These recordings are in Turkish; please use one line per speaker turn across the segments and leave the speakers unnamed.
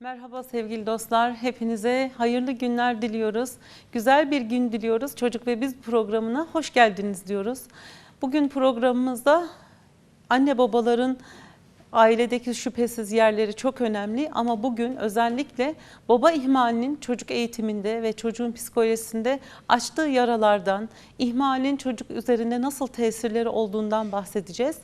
Merhaba sevgili dostlar. Hepinize hayırlı günler diliyoruz. Güzel bir gün diliyoruz. Çocuk ve Biz programına hoş geldiniz diyoruz. Bugün programımızda anne babaların ailedeki şüphesiz yerleri çok önemli ama bugün özellikle baba ihmalinin çocuk eğitiminde ve çocuğun psikolojisinde açtığı yaralardan, ihmalin çocuk üzerinde nasıl tesirleri olduğundan bahsedeceğiz.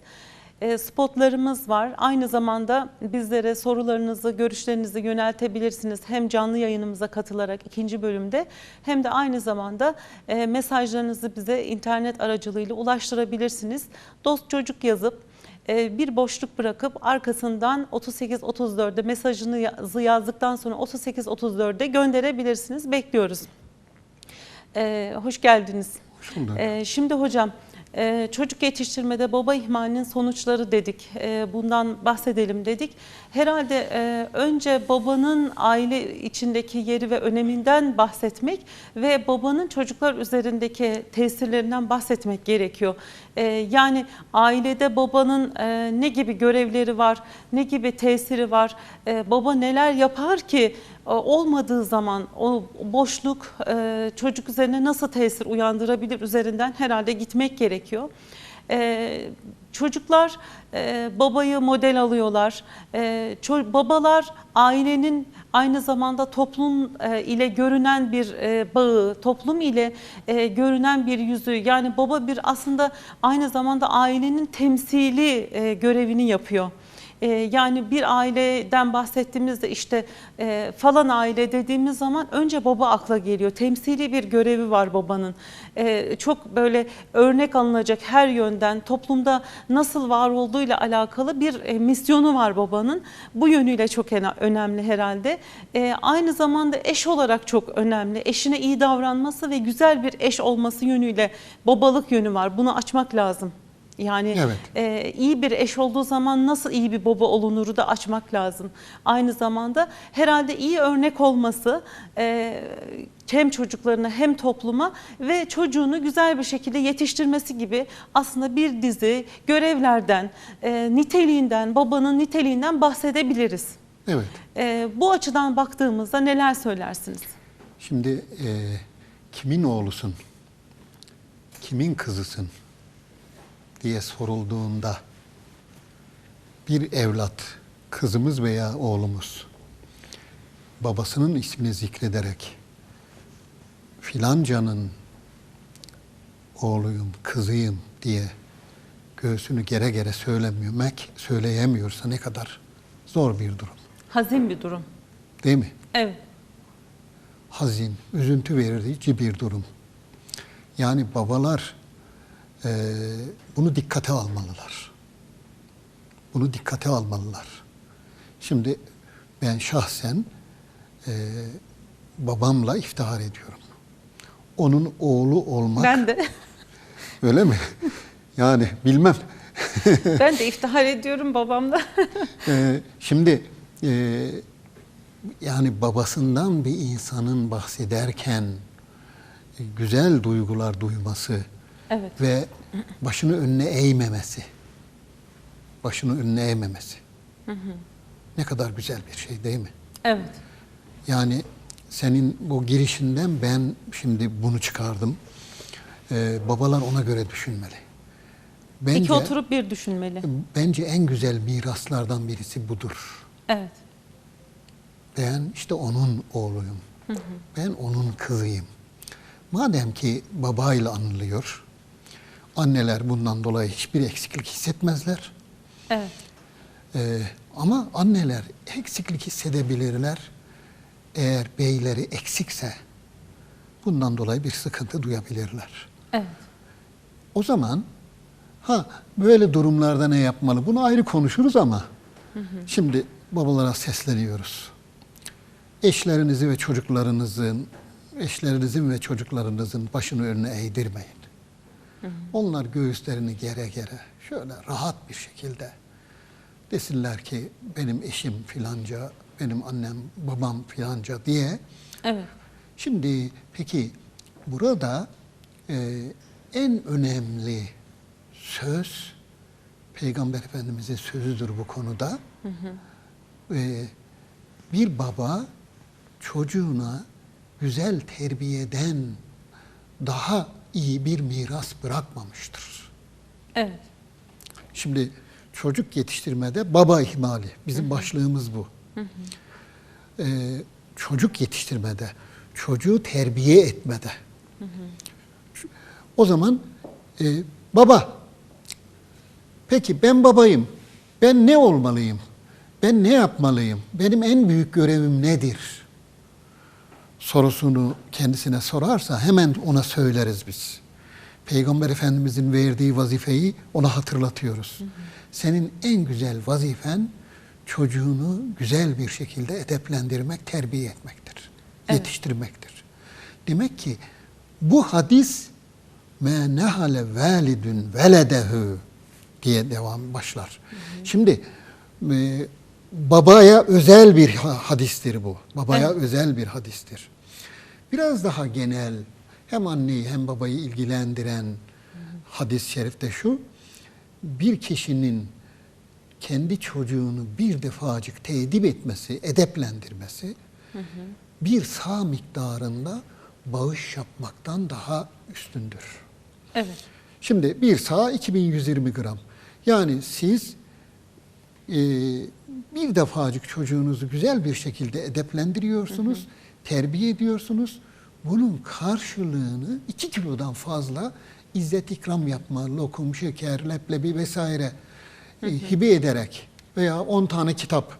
E, spotlarımız var. Aynı zamanda bizlere sorularınızı, görüşlerinizi yöneltebilirsiniz. Hem canlı yayınımıza katılarak ikinci bölümde hem de aynı zamanda e, mesajlarınızı bize internet aracılığıyla ulaştırabilirsiniz. Dost çocuk yazıp e, bir boşluk bırakıp arkasından 38-34'de mesajınızı yazdıktan sonra 38-34'de gönderebilirsiniz. Bekliyoruz. Hoş geldiniz.
Hoş bulduk.
Ee, şimdi hocam e, çocuk yetiştirmede baba ihmalinin sonuçları dedik. E, Bundan bahsedelim dedik. Herhalde e, önce babanın aile içindeki yeri ve öneminden bahsetmek ve babanın çocuklar üzerindeki tesirlerinden bahsetmek gerekiyor. E, Yani ailede babanın e, ne gibi görevleri var, ne gibi tesiri var, e, baba neler yapar ki e, olmadığı zaman o boşluk e, çocuk üzerine nasıl tesir uyandırabilir üzerinden herhalde gitmek gerekiyor. E, Çocuklar e, babayı model alıyorlar. E, Babalar ailenin aynı zamanda toplum e, ile görünen bir e, bağı, toplum ile e, görünen bir yüzü. Yani baba bir aslında aynı zamanda ailenin temsili e, görevini yapıyor. Ee, Yani bir aileden bahsettiğimizde işte e, falan aile dediğimiz zaman önce baba akla geliyor. Temsili bir görevi var babanın. Ee, Çok böyle örnek alınacak her yönden toplumda nasıl var olduğuyla alakalı bir e, misyonu var babanın. Bu yönüyle çok önemli herhalde. Ee, Aynı zamanda eş olarak çok önemli. Eşine iyi davranması ve güzel bir eş olması yönüyle babalık yönü var. Bunu açmak lazım. Yani
Evet.
e, iyi bir eş olduğu zaman nasıl iyi bir baba olunuru da açmak lazım. Aynı zamanda herhalde iyi örnek olması e, hem çocuklarına hem topluma ve çocuğunu güzel bir şekilde yetiştirmesi gibi aslında bir dizi görevlerden, e, niteliğinden, babanın niteliğinden bahsedebiliriz.
Evet.
E, bu açıdan baktığımızda neler söylersiniz?
Şimdi e, kimin oğlusun, kimin kızısın diye sorulduğunda bir evlat, kızımız veya oğlumuz babasının ismini zikrederek filancanın oğluyum, kızıyım diye göğsünü gere gere söylememek, söyleyemiyorsa ne kadar zor bir durum.
Hazin bir durum.
Değil mi?
Evet.
hazin, üzüntü verici bir durum. Yani babalar eee, bunu dikkate almalılar. Bunu dikkate almalılar. Şimdi ben şahsen eee, babamla iftihar ediyorum. Onun oğlu olmak
Ben de
öyle mi? Yani bilmem.
ben de iftihar ediyorum babamla.
Ee, şimdi e, yani babasından bir insanın bahsederken e, güzel duygular duyması
Evet.
ve başını önüne eğmemesi. Başını önüne eğmemesi. Ne kadar güzel bir şey değil mi?
Evet.
Yani senin bu girişinden ben şimdi bunu çıkardım. Ee, babalar ona göre düşünmeli.
İki oturup bir düşünmeli.
bence en güzel miraslardan birisi budur.
Evet.
Ben işte onun oğluyum. Ben onun kızıyım. Madem ki babayla anılıyor, anneler bundan dolayı hiçbir eksiklik hissetmezler.
Evet.
Ee, ama anneler eksiklik hissedebilirler. Eğer beyleri eksikse bundan dolayı bir sıkıntı duyabilirler.
Evet.
O zaman ha böyle durumlarda ne yapmalı? Bunu ayrı konuşuruz ama şimdi babalara sesleniyoruz. Eşlerinizi ve çocuklarınızın eşlerinizin ve çocuklarınızın başını önüne eğdirmeyin. Onlar göğüslerini gere gere şöyle rahat bir şekilde desinler ki benim eşim filanca, benim annem, babam filanca diye
Evet.
Şimdi peki burada e, en önemli söz Peygamber Efendimizin sözüdür bu konuda. E, bir baba çocuğuna güzel terbiyeden daha iyi bir miras bırakmamıştır.
Evet.
Şimdi çocuk yetiştirmede baba ihmali. Bizim başlığımız bu. Ee, çocuk yetiştirmede, çocuğu terbiye etmede. Şu- O zaman e, baba, peki ben babayım, ben ne olmalıyım? Ben ne yapmalıyım? Benim en büyük görevim nedir? Sorusunu kendisine sorarsa hemen ona söyleriz biz. Peygamber Efendimizin verdiği vazifeyi ona hatırlatıyoruz. Senin en güzel vazifen çocuğunu güzel bir şekilde edeplendirmek, terbiye etmektir. Yetiştirmektir. Demek ki bu hadis me nehale validun veledehu diye devam başlar. Şimdi e, babaya özel bir ha- hadistir bu. Babaya özel bir hadistir. Biraz daha genel hem anneyi hem babayı ilgilendiren hadis-i şerifte şu. Bir kişinin kendi çocuğunu bir defacık tedip etmesi, edeplendirmesi bir sağ miktarında bağış yapmaktan daha üstündür.
Evet.
Şimdi bir sağ 2120 gram. Yani siz e, bir defacık çocuğunuzu güzel bir şekilde edeplendiriyorsunuz, terbiye ediyorsunuz. Bunun karşılığını iki kilodan fazla izzet ikram yapma, lokum, şeker, leblebi vesaire e, hibe ederek veya 10 tane kitap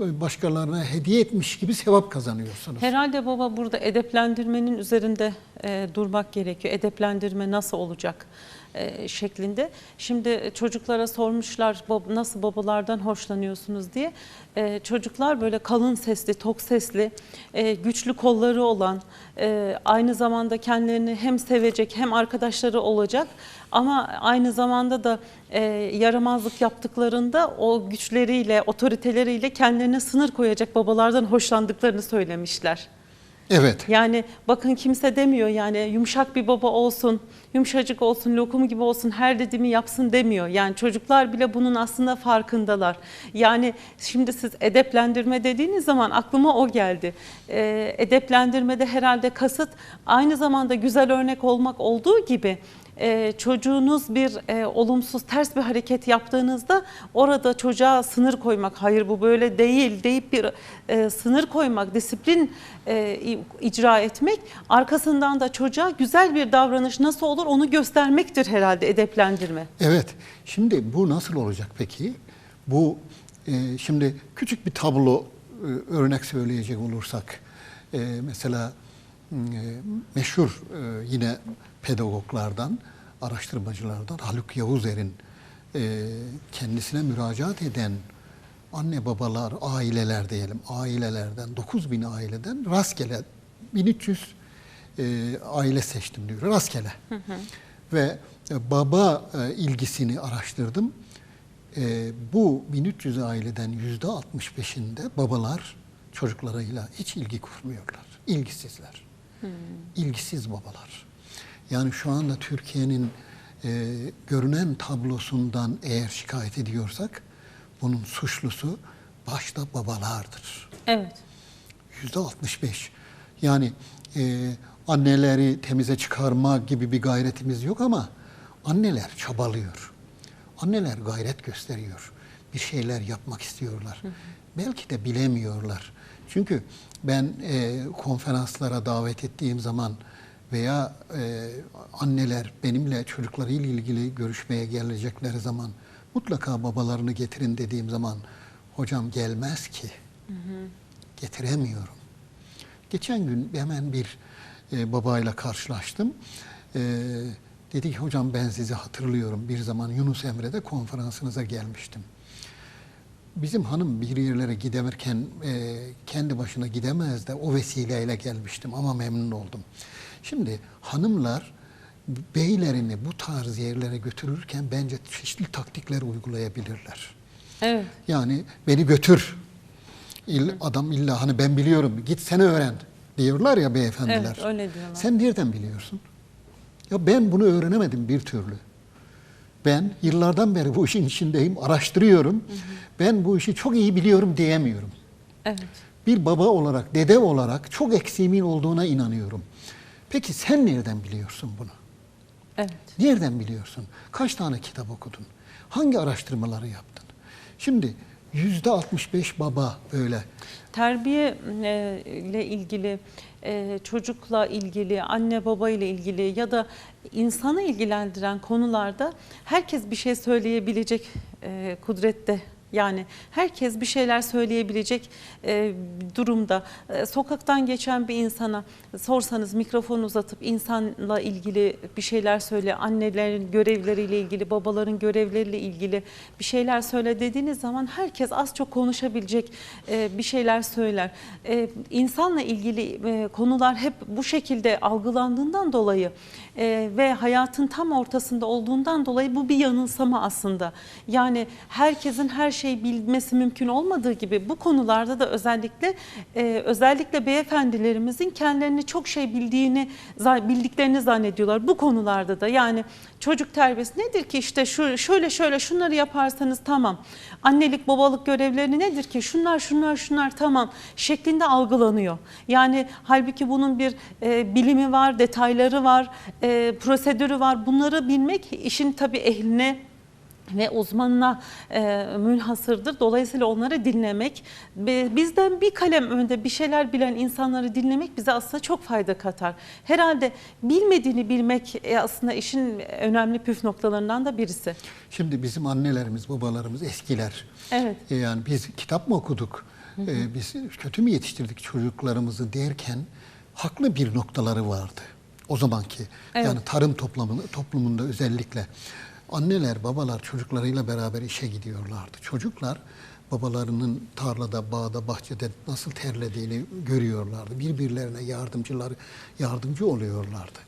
e, başkalarına hediye etmiş gibi sevap kazanıyorsunuz.
Herhalde baba burada edeplendirmenin üzerinde e, durmak gerekiyor. Edeplendirme nasıl olacak e, şeklinde. Şimdi çocuklara sormuşlar "Bab- nasıl babalardan hoşlanıyorsunuz diye. E, çocuklar böyle kalın sesli, tok sesli, e, güçlü kolları olan, e, aynı zamanda kendilerini hem sevecek hem arkadaşları olacak. Ama aynı zamanda da e, yaramazlık yaptıklarında o güçleriyle, otoriteleriyle kendilerine sınır koyacak babalardan hoşlandıklarını söylemişler.
Evet.
Yani bakın kimse demiyor yani yumuşak bir baba olsun, yumuşacık olsun, lokum gibi olsun, her dediğimi yapsın demiyor. Yani çocuklar bile bunun aslında farkındalar. Yani şimdi siz edeplendirme dediğiniz zaman aklıma o geldi. Ee, edeplendirmede herhalde kasıt aynı zamanda güzel örnek olmak olduğu gibi e, çocuğunuz bir e, olumsuz ters bir hareket yaptığınızda orada çocuğa sınır koymak hayır bu böyle değil deyip bir e, sınır koymak disiplin e, icra etmek arkasından da çocuğa güzel bir davranış nasıl olur onu göstermektir herhalde edeplendirme.
Evet. Şimdi bu nasıl olacak peki? Bu e, şimdi küçük bir tablo e, örnek söyleyecek olursak e, mesela e, meşhur e, yine pedagoglardan, araştırmacılardan Haluk Yavuzer'in e, kendisine müracaat eden anne babalar, aileler diyelim, ailelerden 9000 aileden rastgele 1300 e, aile seçtim diyor. Rastgele. Ve e, baba e, ilgisini araştırdım. E, bu 1300 aileden yüzde 65'inde babalar çocuklarıyla hiç ilgi kurmuyorlar. İlgisizler. İlgisiz babalar. Yani şu anda Türkiye'nin e, görünen tablosundan eğer şikayet ediyorsak bunun suçlusu başta babalardır.
Evet.
Yüzde 65. Yani e, anneleri temize çıkarma gibi bir gayretimiz yok ama anneler çabalıyor. Anneler gayret gösteriyor. Bir şeyler yapmak istiyorlar. Belki de bilemiyorlar. Çünkü ben e, konferanslara davet ettiğim zaman veya e, anneler benimle çocuklarıyla ilgili görüşmeye gelecekleri zaman mutlaka babalarını getirin dediğim zaman hocam gelmez ki. Getiremiyorum. Geçen gün hemen bir e, babayla karşılaştım. E, dedi ki hocam ben sizi hatırlıyorum. Bir zaman Yunus Emre'de konferansınıza gelmiştim. Bizim hanım bir yerlere giderken e, kendi başına gidemez de o vesileyle gelmiştim ama memnun oldum. Şimdi hanımlar beylerini bu tarz yerlere götürürken bence çeşitli taktikler uygulayabilirler.
Evet.
Yani beni götür. İll, adam illa hani ben biliyorum git sen öğren diyorlar ya beyefendiler.
Evet, öyle diyorlar.
Sen nereden biliyorsun? Ya ben bunu öğrenemedim bir türlü. Ben yıllardan beri bu işin içindeyim, araştırıyorum. Ben bu işi çok iyi biliyorum diyemiyorum.
Evet.
bir baba olarak, dede olarak çok eksiğimin olduğuna inanıyorum. Peki sen nereden biliyorsun bunu?
Evet.
Nereden biliyorsun? Kaç tane kitap okudun? Hangi araştırmaları yaptın? Şimdi yüzde 65 baba böyle.
Terbiye e, ile ilgili, e, çocukla ilgili, anne baba ile ilgili ya da insanı ilgilendiren konularda herkes bir şey söyleyebilecek e, kudrette. Yani herkes bir şeyler söyleyebilecek e, durumda. E, sokaktan geçen bir insana sorsanız mikrofon uzatıp insanla ilgili bir şeyler söyle, annelerin görevleriyle ilgili, babaların görevleriyle ilgili bir şeyler söyle dediğiniz zaman herkes az çok konuşabilecek e, bir şeyler söyler. E, insanla ilgili e, konular hep bu şekilde algılandığından dolayı e, ve hayatın tam ortasında olduğundan dolayı bu bir yanılsama aslında. Yani herkesin her şeyi bilmesi mümkün olmadığı gibi bu konularda da özellikle e, özellikle beyefendilerimizin kendilerini çok şey bildiğini bildiklerini zannediyorlar bu konularda da. Yani çocuk terbiyesi nedir ki işte şu şöyle şöyle şunları yaparsanız tamam. Annelik babalık görevleri nedir ki şunlar şunlar şunlar tamam şeklinde algılanıyor. Yani halbuki bunun bir e, bilimi var, detayları var, e, prosedürü var. Bunları bilmek işin tabii ehline ve uzmanına e, münhasırdır. Dolayısıyla onları dinlemek, bizden bir kalem önde bir şeyler bilen insanları dinlemek bize aslında çok fayda katar. Herhalde bilmediğini bilmek e, aslında işin önemli püf noktalarından da birisi.
Şimdi bizim annelerimiz, babalarımız eskiler.
Evet.
E, Yani biz kitap mı okuduk? E, biz kötü mü yetiştirdik çocuklarımızı derken haklı bir noktaları vardı. O zamanki
Evet.
yani tarım toplumunda, toplumunda özellikle anneler, babalar çocuklarıyla beraber işe gidiyorlardı. Çocuklar babalarının tarlada, bağda, bahçede nasıl terlediğini görüyorlardı. Birbirlerine yardımcılar, yardımcı oluyorlardı.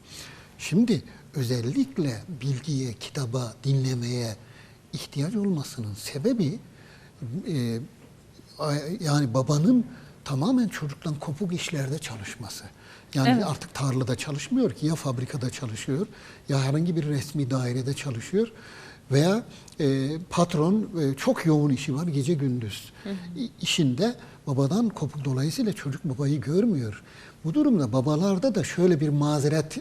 Şimdi özellikle bilgiye, kitaba, dinlemeye ihtiyaç olmasının sebebi e, yani babanın tamamen çocuktan kopuk işlerde çalışması. Yani
Evet.
artık tarlada çalışmıyor ki ya fabrikada çalışıyor ya herhangi bir resmi dairede çalışıyor veya e, patron e, çok yoğun işi var gece gündüz İ- işinde babadan kopuk dolayısıyla çocuk babayı görmüyor. Bu durumda babalarda da şöyle bir mazeret e,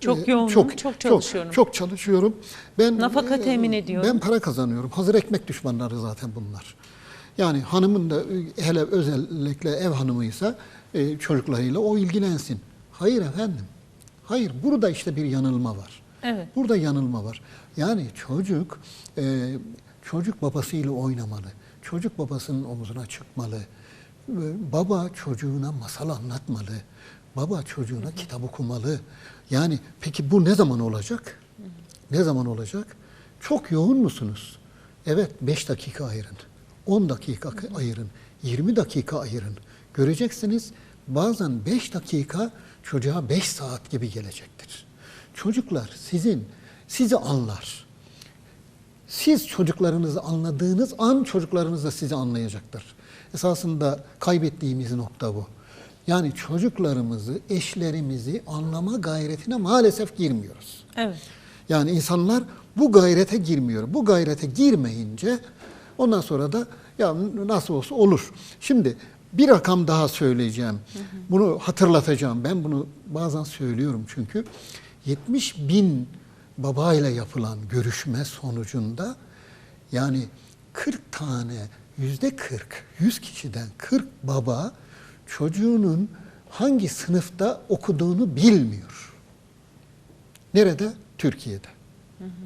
Çok
e,
yoğunum, çok çalışıyorum.
Çok, çalışıyorum. Ben
Nafaka
e,
temin ediyorum.
Ben para kazanıyorum. Hazır ekmek düşmanları zaten bunlar. Yani hanımın da hele özellikle ev hanımıysa e, çocuklarıyla o ilgilensin. Hayır efendim. Hayır. Burada işte bir yanılma var.
Evet.
Burada yanılma var. Yani çocuk e, çocuk babasıyla oynamalı. Çocuk babasının omuzuna çıkmalı. E, Baba çocuğuna masal anlatmalı. Baba çocuğuna kitap okumalı. Yani peki bu ne zaman olacak? Ne zaman olacak? Çok yoğun musunuz? Evet 5 dakika ayırın. 10 dakika ayırın. 20 dakika ayırın. Göreceksiniz bazen 5 dakika çocuğa 5 saat gibi gelecektir. Çocuklar sizin sizi anlar. Siz çocuklarınızı anladığınız an çocuklarınız da sizi anlayacaktır. Esasında kaybettiğimiz nokta bu. Yani çocuklarımızı, eşlerimizi anlama gayretine maalesef girmiyoruz.
Evet.
Yani insanlar bu gayrete girmiyor. Bu gayrete girmeyince ondan sonra da ya nasıl olsa olur. Şimdi bir rakam daha söyleyeceğim. Bunu hatırlatacağım. Ben bunu bazen söylüyorum çünkü. 70 bin babayla yapılan görüşme sonucunda yani 40 tane yüzde 40, 100 kişiden 40 baba çocuğunun hangi sınıfta okuduğunu bilmiyor. Nerede? Türkiye'de.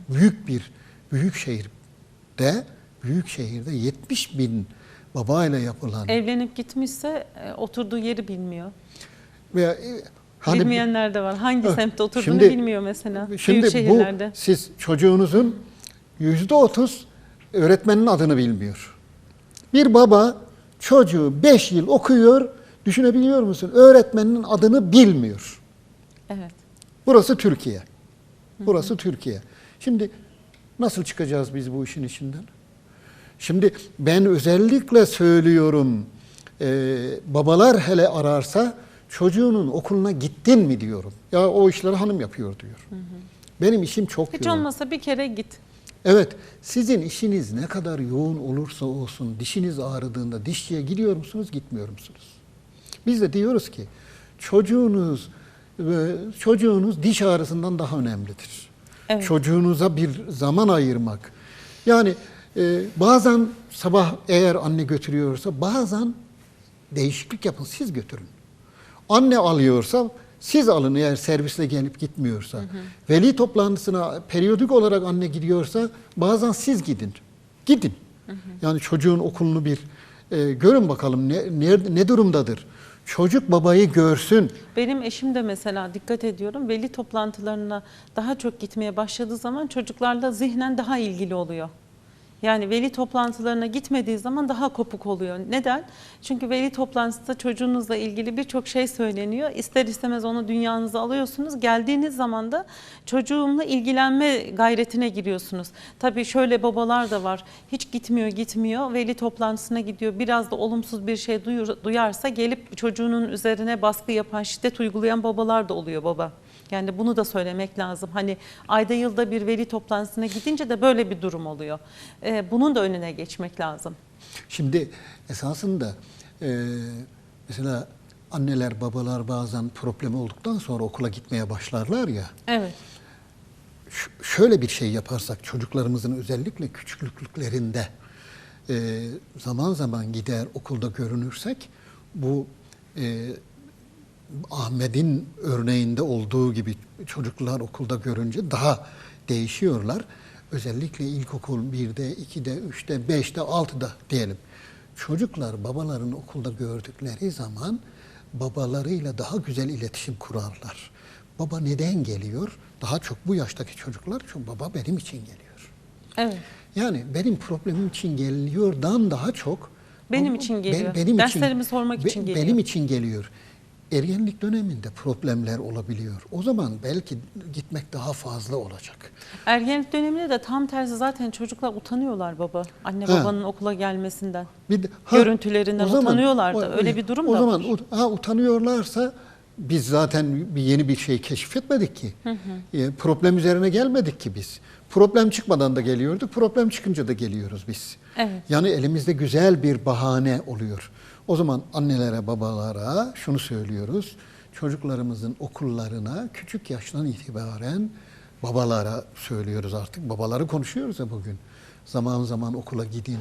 Büyük bir büyük şehirde, büyük şehirde 70 bin babayla yapılan
Evlenip gitmişse e, oturduğu yeri bilmiyor.
veya e, hani
Bilmeyenler de var. Hangi semtte oturduğunu
Şimdi-
bilmiyor mesela.
Şimdi
Büyük şehirlerde.
bu siz çocuğunuzun yüzde otuz öğretmenin adını bilmiyor. Bir baba çocuğu beş yıl okuyor, düşünebiliyor musun? Öğretmenin adını bilmiyor.
Evet.
Burası Türkiye. Burası Türkiye. Şimdi nasıl çıkacağız biz bu işin içinden? Şimdi ben özellikle söylüyorum, e, babalar hele ararsa çocuğunun okuluna gittin mi diyorum. Ya o işleri hanım yapıyor diyor. Benim işim çok
Hiç
yoğun.
olmasa bir kere git.
Evet, sizin işiniz ne kadar yoğun olursa olsun, dişiniz ağrıdığında dişçiye gidiyor musunuz, gitmiyor musunuz? Biz de diyoruz ki çocuğunuz e, çocuğunuz diş ağrısından daha önemlidir.
Evet.
Çocuğunuza bir zaman ayırmak. Yani e, bazen sabah eğer anne götürüyorsa bazen değişiklik yapın siz götürün. Anne alıyorsa siz alın eğer servisle gelip gitmiyorsa. Veli toplantısına periyodik olarak anne gidiyorsa bazen siz gidin. Gidin. Yani çocuğun okulunu bir e, görün bakalım ne, ne, ne durumdadır. Çocuk babayı görsün.
Benim eşim de mesela dikkat ediyorum veli toplantılarına daha çok gitmeye başladığı zaman çocuklarla zihnen daha ilgili oluyor. Yani veli toplantılarına gitmediği zaman daha kopuk oluyor. Neden? Çünkü veli toplantısında çocuğunuzla ilgili birçok şey söyleniyor. İster istemez onu dünyanıza alıyorsunuz. Geldiğiniz zaman da çocuğumla ilgilenme gayretine giriyorsunuz. Tabii şöyle babalar da var. Hiç gitmiyor gitmiyor. Veli toplantısına gidiyor. Biraz da olumsuz bir şey duyur- duyarsa gelip çocuğunun üzerine baskı yapan, şiddet uygulayan babalar da oluyor baba. Yani bunu da söylemek lazım. Hani ayda yılda bir veli toplantısına gidince de böyle bir durum oluyor. Ee, bunun da önüne geçmek lazım.
Şimdi esasında e, mesela anneler babalar bazen problem olduktan sonra okula gitmeye başlarlar ya.
Evet.
Ş- şöyle bir şey yaparsak çocuklarımızın özellikle küçüklüklerinde e, zaman zaman gider okulda görünürsek bu e, Ahmet'in örneğinde olduğu gibi çocuklar okulda görünce daha değişiyorlar. Özellikle ilkokul 1'de, 2'de, 3'te, 5'te, 6'da diyelim. Çocuklar babaların okulda gördükleri zaman babalarıyla daha güzel iletişim kurarlar. Baba neden geliyor? Daha çok bu yaştaki çocuklar çünkü baba benim için geliyor.
Evet.
Yani benim problemim için geliyordan daha çok
Benim için geliyor.
benim
Derslerimi sormak için geliyor.
Benim için geliyor. Ergenlik döneminde problemler olabiliyor. O zaman belki gitmek daha fazla olacak.
Ergenlik döneminde de tam tersi zaten çocuklar utanıyorlar baba. Anne
Ha.
babanın okula gelmesinden.
Bir de-
Görüntülerinden
o zaman-
utanıyorlar da.
o-
Öyle bir durum
o
da
zaman
var.
ha, utanıyorlarsa biz zaten bir yeni bir şey keşfetmedik ki. E, problem üzerine gelmedik ki biz. Problem çıkmadan da geliyorduk, problem çıkınca da geliyoruz biz.
Evet.
Yani elimizde güzel bir bahane oluyor. O zaman annelere, babalara şunu söylüyoruz. Çocuklarımızın okullarına küçük yaştan itibaren babalara söylüyoruz artık. Babaları konuşuyoruz ya bugün. Zaman zaman okula gidin.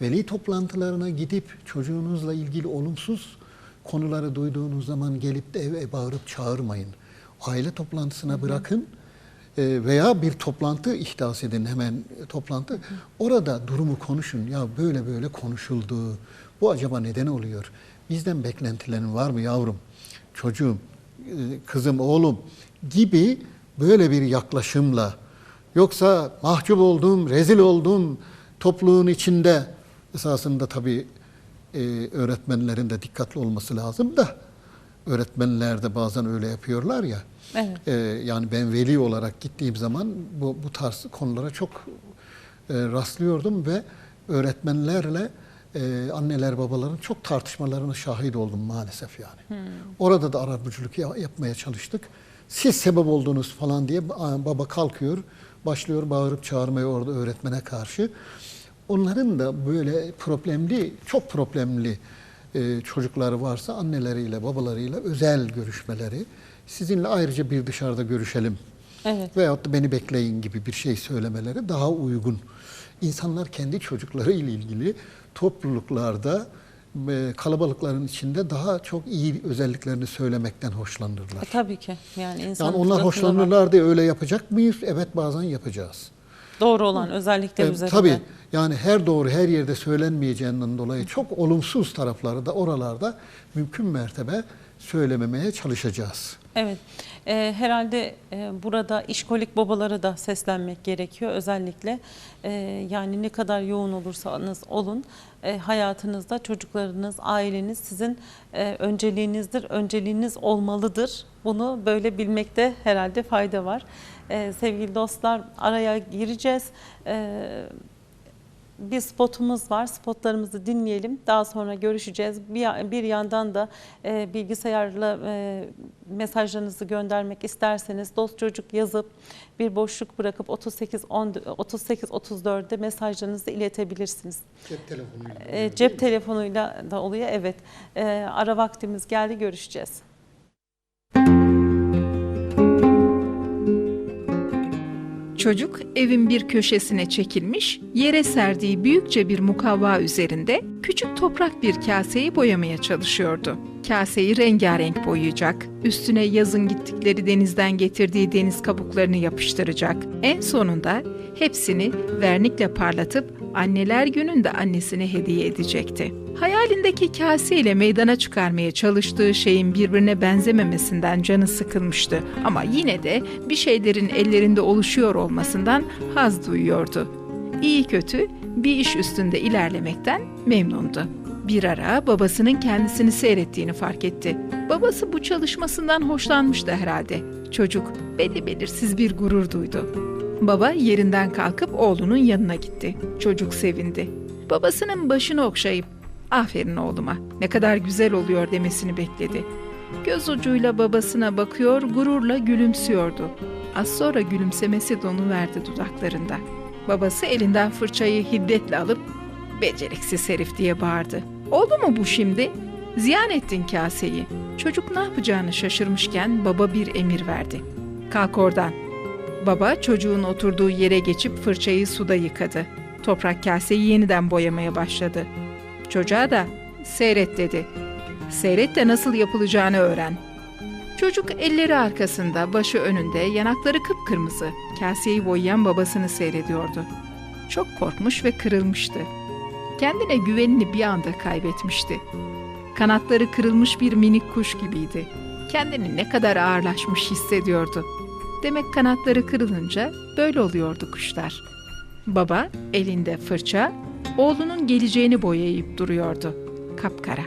Veli toplantılarına gidip çocuğunuzla ilgili olumsuz konuları duyduğunuz zaman gelip de eve bağırıp çağırmayın. Aile toplantısına bırakın e, veya bir toplantı ihdas edin hemen toplantı. Orada durumu konuşun. Ya böyle böyle konuşuldu. Bu acaba neden oluyor? Bizden beklentilerin var mı yavrum? Çocuğum, e, kızım, oğlum gibi böyle bir yaklaşımla yoksa mahcup oldum, rezil oldum topluluğun içinde esasında tabii e, öğretmenlerin de dikkatli olması lazım da öğretmenler de bazen öyle yapıyorlar ya.
Evet.
Ee, yani ben veli olarak gittiğim zaman bu, bu tarz konulara çok e, rastlıyordum ve öğretmenlerle e, anneler babaların çok tartışmalarına şahit oldum maalesef yani. Orada da arabuluculuk ya- yapmaya çalıştık. Siz sebep oldunuz falan diye ba- baba kalkıyor, başlıyor bağırıp çağırmaya orada öğretmene karşı. Onların da böyle problemli, çok problemli e, çocukları varsa anneleriyle, babalarıyla özel görüşmeleri, sizinle ayrıca bir dışarıda görüşelim
Evet.
veyahut da beni bekleyin gibi bir şey söylemeleri daha uygun. İnsanlar kendi çocukları ile ilgili topluluklarda, e, kalabalıkların içinde daha çok iyi özelliklerini söylemekten hoşlanırlar.
E, tabii ki. Yani insan
Yani onlar
fıtratında var.
hoşlanırlar diye öyle yapacak mıyız? Evet bazen yapacağız.
Doğru olan özellikler
E,
üzerinde.
tabii yani her doğru her yerde söylenmeyeceğinden dolayı çok olumsuz tarafları da oralarda mümkün mertebe söylememeye çalışacağız.
Evet. Ee, herhalde e, burada işkolik babalara da seslenmek gerekiyor. Özellikle e, yani ne kadar yoğun olursanız olun e, hayatınızda çocuklarınız, aileniz sizin e, önceliğinizdir, önceliğiniz olmalıdır. Bunu böyle bilmekte herhalde fayda var. E, sevgili dostlar araya gireceğiz. E, bir spotumuz var. Spotlarımızı dinleyelim. Daha sonra görüşeceğiz. Bir, bir yandan da e, bilgisayarla e, mesajlarınızı göndermek isterseniz dost çocuk yazıp bir boşluk bırakıp 38 10 38 34'de mesajlarınızı iletebilirsiniz.
Cep telefonuyla.
E, cep telefonuyla da oluyor. Evet. E, ara vaktimiz geldi. Görüşeceğiz.
Çocuk evin bir köşesine çekilmiş, yere serdiği büyükçe bir mukavva üzerinde küçük toprak bir kaseyi boyamaya çalışıyordu. Kaseyi rengarenk boyayacak, üstüne yazın gittikleri denizden getirdiği deniz kabuklarını yapıştıracak. En sonunda hepsini vernikle parlatıp anneler gününde annesine hediye edecekti. Hayalindeki kaseyle meydana çıkarmaya çalıştığı şeyin birbirine benzememesinden canı sıkılmıştı ama yine de bir şeylerin ellerinde oluşuyor olmasından haz duyuyordu. İyi kötü bir iş üstünde ilerlemekten memnundu. Bir ara babasının kendisini seyrettiğini fark etti. Babası bu çalışmasından hoşlanmıştı herhalde. Çocuk belli belirsiz bir gurur duydu. Baba yerinden kalkıp oğlunun yanına gitti. Çocuk sevindi. Babasının başını okşayıp "Aferin oğluma. Ne kadar güzel oluyor." demesini bekledi. Göz ucuyla babasına bakıyor, gururla gülümsüyordu. Az sonra gülümsemesi donuverdi dudaklarında. Babası elinden fırçayı hiddetle alıp "Beceriksiz herif." diye bağırdı. "Oldu mu bu şimdi? Ziyan ettin kaseyi." Çocuk ne yapacağını şaşırmışken baba bir emir verdi. "Kalk oradan." Baba çocuğun oturduğu yere geçip fırçayı suda yıkadı. Toprak kaseyi yeniden boyamaya başladı. Çocuğa da seyret dedi. Seyret de nasıl yapılacağını öğren. Çocuk elleri arkasında, başı önünde, yanakları kıpkırmızı. Kaseyi boyayan babasını seyrediyordu. Çok korkmuş ve kırılmıştı. Kendine güvenini bir anda kaybetmişti. Kanatları kırılmış bir minik kuş gibiydi. Kendini ne kadar ağırlaşmış hissediyordu. Demek kanatları kırılınca böyle oluyordu kuşlar. Baba elinde fırça, oğlunun geleceğini boyayıp duruyordu. Kapkara.